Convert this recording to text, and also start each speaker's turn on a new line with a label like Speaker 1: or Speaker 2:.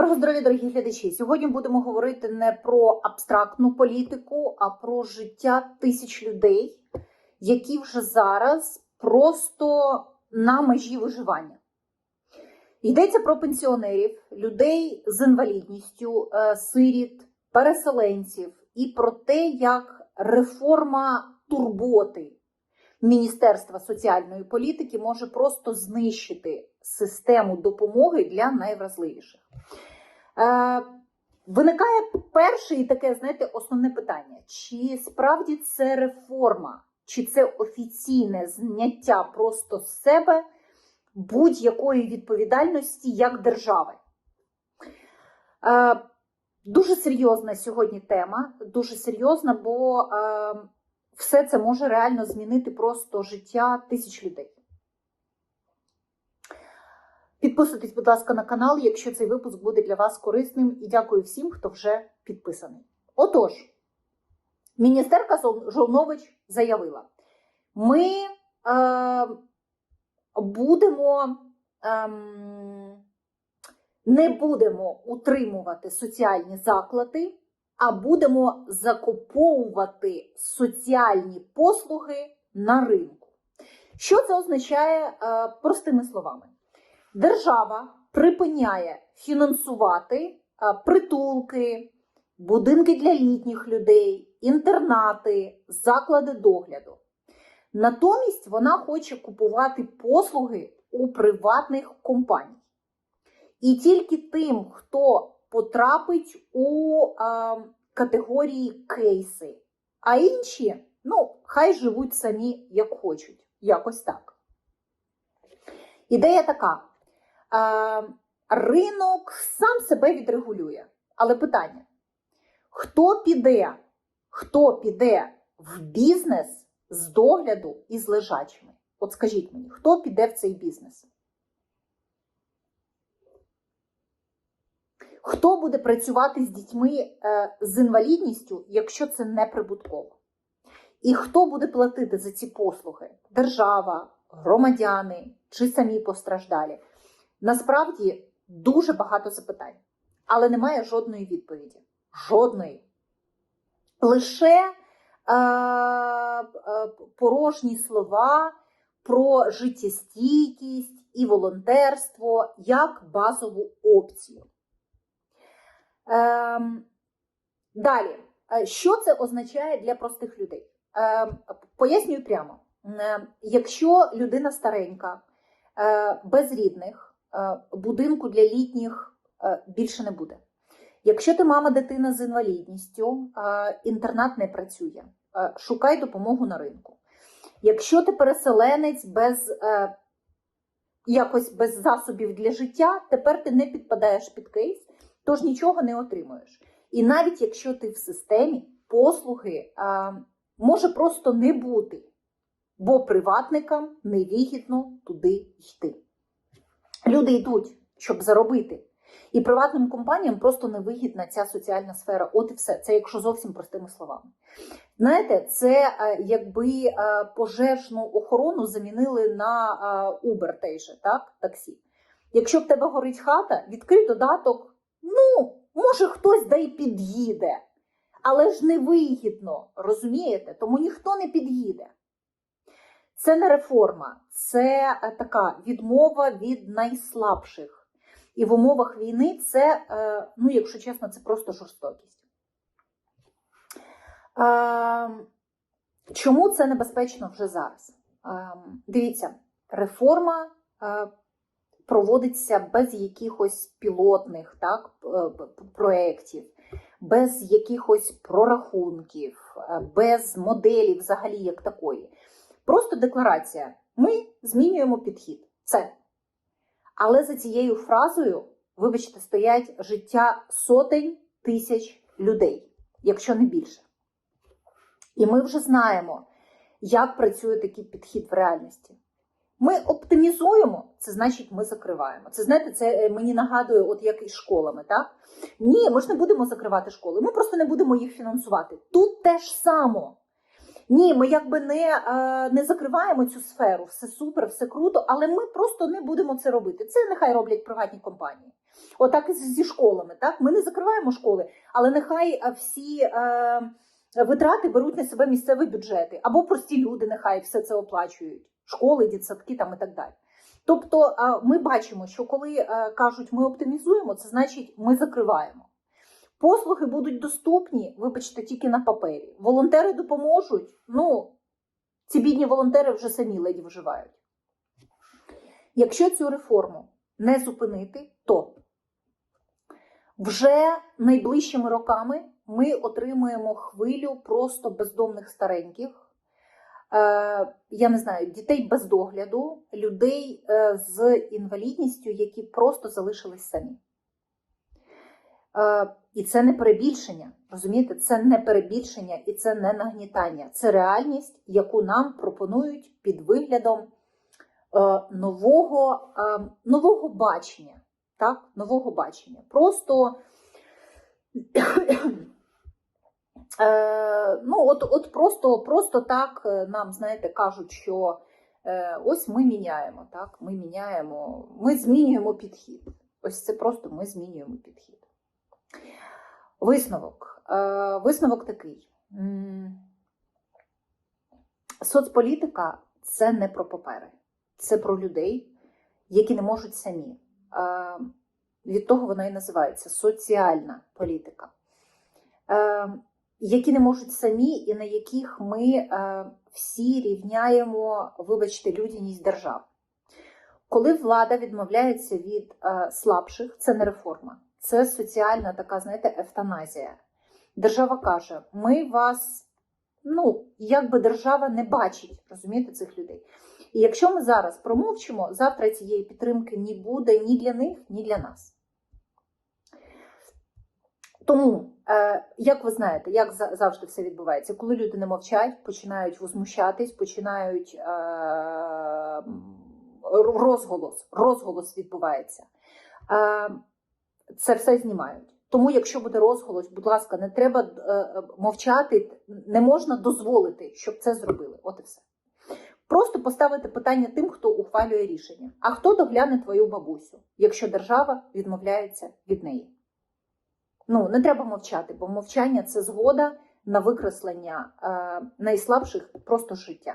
Speaker 1: Доброго здоров'я, дорогі глядачі. Сьогодні будемо говорити не про абстрактну політику, а про життя тисяч людей, які вже зараз просто на межі виживання. Йдеться про пенсіонерів, людей з інвалідністю, е, сиріт, переселенців і про те, як реформа турботи Міністерства соціальної політики може просто знищити систему допомоги для найвразливіших. Е, Виникає перше і таке, знаєте, основне питання: чи справді це реформа, чи це офіційне зняття просто з себе будь-якої відповідальності як держави? Е, Дуже серйозна сьогодні тема, дуже серйозна, бо е, все це може реально змінити просто життя тисяч людей. Підписуйтесь, будь ласка, на канал, якщо цей випуск буде для вас корисним, і дякую всім, хто вже підписаний. Отож, міністерка Жол- Жолнович заявила: ми е, будемо. ем, не будемо утримувати соціальні заклади, а будемо закуповувати соціальні послуги на ринку. Що це означає е, простими словами? Держава припиняє фінансувати е, притулки, будинки для літніх людей, інтернати, заклади догляду. Натомість вона хоче купувати послуги у приватних компаній. І тільки тим, хто потрапить у а, категорії кейси, а інші, ну, хай живуть самі як хочуть. Якось так. Ідея така: ринок сам себе відрегулює. Але питання: хто піде, хто піде в бізнес з догляду і з лежачими? От скажіть мені, хто піде в цей бізнес? Хто буде працювати з дітьми е, з інвалідністю, якщо це не прибутково? І хто буде платити за ці послуги? Держава, громадяни чи самі постраждалі? Насправді дуже багато запитань, але немає жодної відповіді. Жодної. Лише е, е, порожні слова про життєстійкість і волонтерство як базову опцію. Ем, далі, Е, що це означає для простих людей? Ем, пояснюю прямо: Ем, якщо людина старенька, е, без рідних, е, будинку для літніх е, більше не буде. Якщо ти мама дитина з інвалідністю, е, інтернат не працює, е, шукай допомогу на ринку. Якщо ти переселенець без е, якось без засобів для життя, тепер ти не підпадаєш під кейс, тож нічого не отримуєш. І навіть якщо ти в системі, послуги може просто не бути, бо приватникам невигідно туди йти. Люди йдуть, щоб заробити. І приватним компаніям просто невигідна ця соціальна сфера. От і все. Це якщо зовсім простими словами. Знаєте, це е, якби е, пожежну охорону замінили на е, Uber той же, так? таксі. Якщо в тебе горить хата, відкрий додаток. Ну, може, хтось да й під'їде, але ж не вигідно, розумієте? Тому ніхто не під'їде. Це не реформа, це е, така відмова від найслабших. І в умовах війни це, е, ну, якщо чесно, це просто жорстокість. Е, Чому це небезпечно вже зараз? Дивіться, реформа проводиться без якихось пілотних так, проєктів, без якихось прорахунків, без моделі взагалі як такої. Просто декларація. Ми змінюємо підхід. Це. Але за цією фразою, вибачте, стоять життя сотень тисяч людей, якщо не більше. І ми вже знаємо, як працює такий підхід в реальності. Ми оптимізуємо, це значить, ми закриваємо. Це знаєте, це е, мені нагадує, от як із школами, так? Ні, ми ж не будемо закривати школи, ми просто не будемо їх фінансувати. Тут те ж само. Ні, ми якби не, е, не закриваємо цю сферу, все супер, все круто, але ми просто не будемо це робити. Це нехай роблять приватні компанії. Отак і зі школами. Так? Ми не закриваємо школи, але нехай е, всі е, витрати беруть на себе місцеві бюджети, або прості люди нехай все це оплачують, школи, дитсадки там і так далі. Тобто е, ми бачимо, що коли кажуть, ми оптимізуємо, це значить ми закриваємо. Послуги будуть доступні, вибачте, тільки на папері. Волонтери допоможуть. Ну, ці бідні волонтери вже самі ледь виживають. Якщо цю реформу не зупинити, то вже найближчими роками ми отримуємо хвилю просто бездомних стареньких. Е, я не знаю, дітей без догляду, людей е, з інвалідністю, які просто залишились самі. І це не перебільшення. Розумієте, це не перебільшення і це не нагнітання. Це реальність, яку нам пропонують під виглядом е, нового, е, нового бачення. Так? Нового бачення. Просто е, ну, от, от просто, просто так нам, знаєте, кажуть, що ось ми міняємо, так? Ми міняємо, ми змінюємо підхід. Ось це просто ми змінюємо підхід. Висновок. Е, Висновок такий. Соцполітика це не про папери, це про людей, які не можуть самі. Е, Від того вона і називається соціальна політика, Е, які не можуть самі, і на яких ми всі рівняємо, вибачте, людяність держав. Коли влада відмовляється від слабших, це не реформа, це соціальна така, знаєте, евтаназія. Держава каже: ми вас, ну, якби держава не бачить, розумієте, цих людей. І якщо ми зараз промовчимо, завтра цієї підтримки не буде ні для них, ні для нас. Тому, е, як ви знаєте, як завжди все відбувається, коли люди не мовчать, починають возмущатись, починають е, розголос, розголос відбувається. Е, це все знімають. Тому, якщо буде розголос, будь ласка, не треба е, мовчати, не можна дозволити, щоб це зробили. От і все. Просто поставити питання тим, хто ухвалює рішення. А хто догляне твою бабусю, якщо держава відмовляється від неї? Ну, не треба мовчати, бо мовчання це згода на викреслення е, найслабших просто життя.